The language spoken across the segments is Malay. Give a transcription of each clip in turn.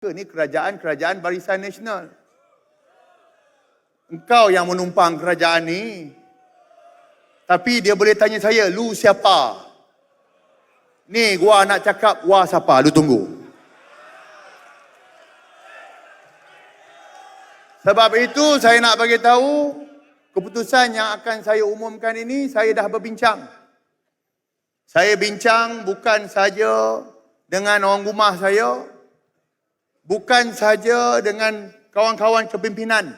Ini kerajaan-kerajaan barisan nasional. Engkau yang menumpang kerajaan ni. Tapi dia boleh tanya saya, lu siapa? Ni gua nak cakap, wah siapa? Lu tunggu. Sebab itu saya nak bagi tahu keputusan yang akan saya umumkan ini saya dah berbincang. Saya bincang bukan saja dengan orang rumah saya, bukan saja dengan kawan-kawan kepimpinan.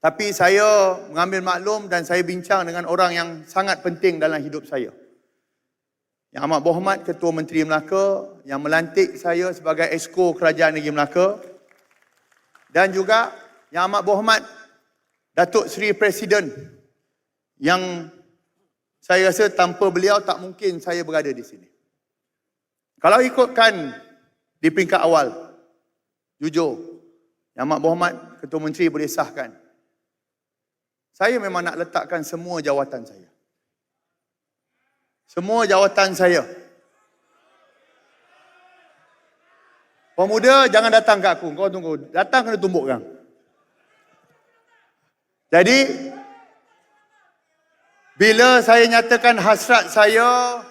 Tapi saya mengambil maklum dan saya bincang dengan orang yang sangat penting dalam hidup saya. Yang amat berhormat Ketua Menteri Melaka yang melantik saya sebagai Esko Kerajaan Negeri Melaka. Dan juga yang amat berhormat Datuk Seri Presiden yang saya rasa tanpa beliau tak mungkin saya berada di sini. Kalau ikutkan di peringkat awal, Jujur, yang amat berhormat Ketua Menteri boleh sahkan. Saya memang nak letakkan semua jawatan saya. Semua jawatan saya. Pemuda jangan datang ke aku. Kau tunggu. Datang kena tumbuk kan. Jadi, bila saya nyatakan hasrat saya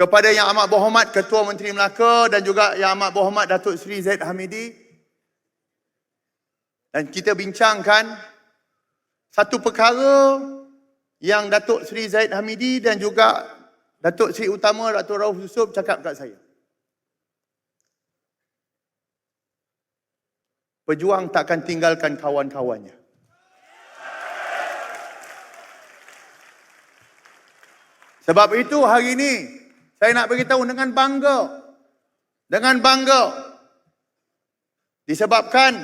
kepada Yang Amat Berhormat Ketua Menteri Melaka dan juga Yang Amat Berhormat Datuk Seri Zaid Hamidi dan kita bincangkan satu perkara yang Datuk Seri Zaid Hamidi dan juga Datuk Seri Utama Datuk Rauf Yusuf cakap kat saya. Pejuang takkan tinggalkan kawan-kawannya. Sebab itu hari ini saya nak beritahu dengan bangga. Dengan bangga. Disebabkan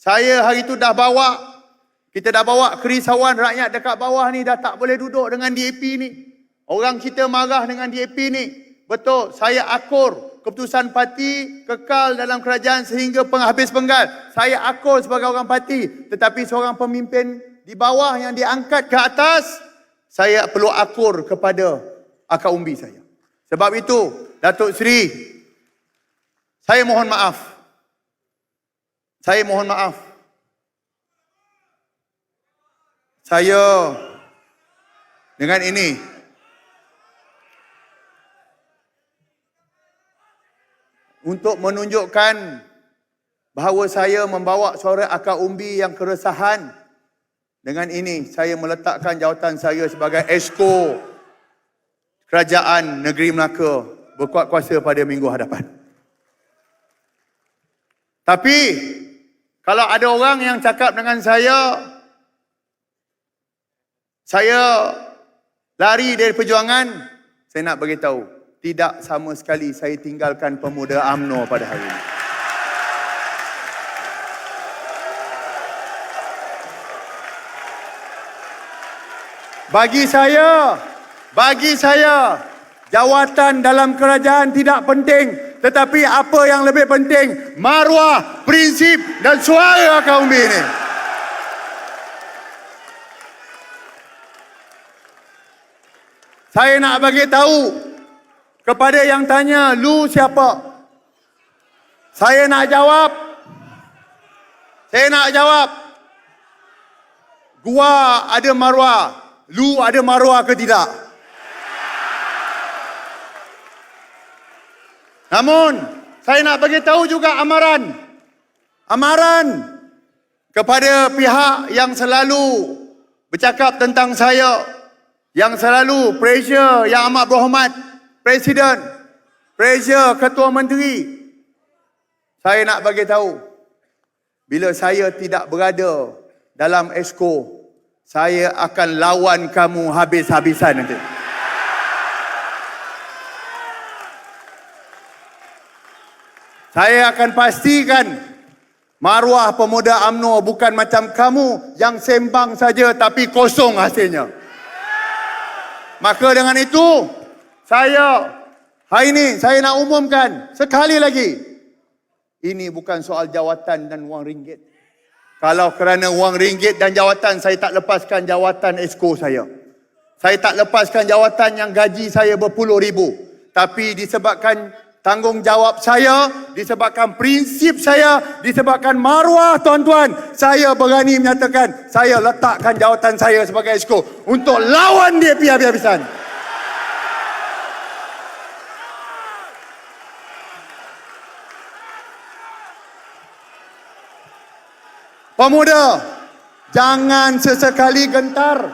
saya hari itu dah bawa kita dah bawa kerisauan rakyat dekat bawah ni dah tak boleh duduk dengan DAP ni. Orang kita marah dengan DAP ni. Betul, saya akur keputusan parti kekal dalam kerajaan sehingga penghabis penggal. Saya akur sebagai orang parti. Tetapi seorang pemimpin di bawah yang diangkat ke atas, saya perlu akur kepada akar umbi saya. Sebab itu, Datuk Seri, saya mohon maaf. Saya mohon maaf. Saya dengan ini untuk menunjukkan bahawa saya membawa suara akar umbi yang keresahan dengan ini saya meletakkan jawatan saya sebagai esko Kerajaan Negeri Melaka berkuat kuasa pada minggu hadapan. Tapi kalau ada orang yang cakap dengan saya saya lari dari perjuangan, saya nak beritahu, tidak sama sekali saya tinggalkan pemuda AMNO pada hari ini. Bagi saya, bagi saya, jawatan dalam kerajaan tidak penting. Tetapi apa yang lebih penting, maruah, prinsip dan suara kaum ini. Saya nak bagi tahu kepada yang tanya, lu siapa? Saya nak jawab. Saya nak jawab. Gua ada maruah. Lu ada maruah ke tidak? Namun, saya nak bagi tahu juga amaran. Amaran kepada pihak yang selalu bercakap tentang saya. Yang selalu pressure yang amat berhormat. Presiden. Pressure Ketua Menteri. Saya nak bagi tahu. Bila saya tidak berada dalam esko, saya akan lawan kamu habis-habisan nanti. Saya akan pastikan maruah pemuda AMNO bukan macam kamu yang sembang saja tapi kosong hasilnya. Maka dengan itu, saya hari ini saya nak umumkan sekali lagi. Ini bukan soal jawatan dan wang ringgit. Kalau kerana wang ringgit dan jawatan, saya tak lepaskan jawatan esko saya. Saya tak lepaskan jawatan yang gaji saya berpuluh ribu. Tapi disebabkan tanggungjawab saya, disebabkan prinsip saya, disebabkan maruah tuan-tuan, saya berani menyatakan saya letakkan jawatan saya sebagai esko untuk lawan DAP habis-habisan. Pemuda, jangan sesekali gentar.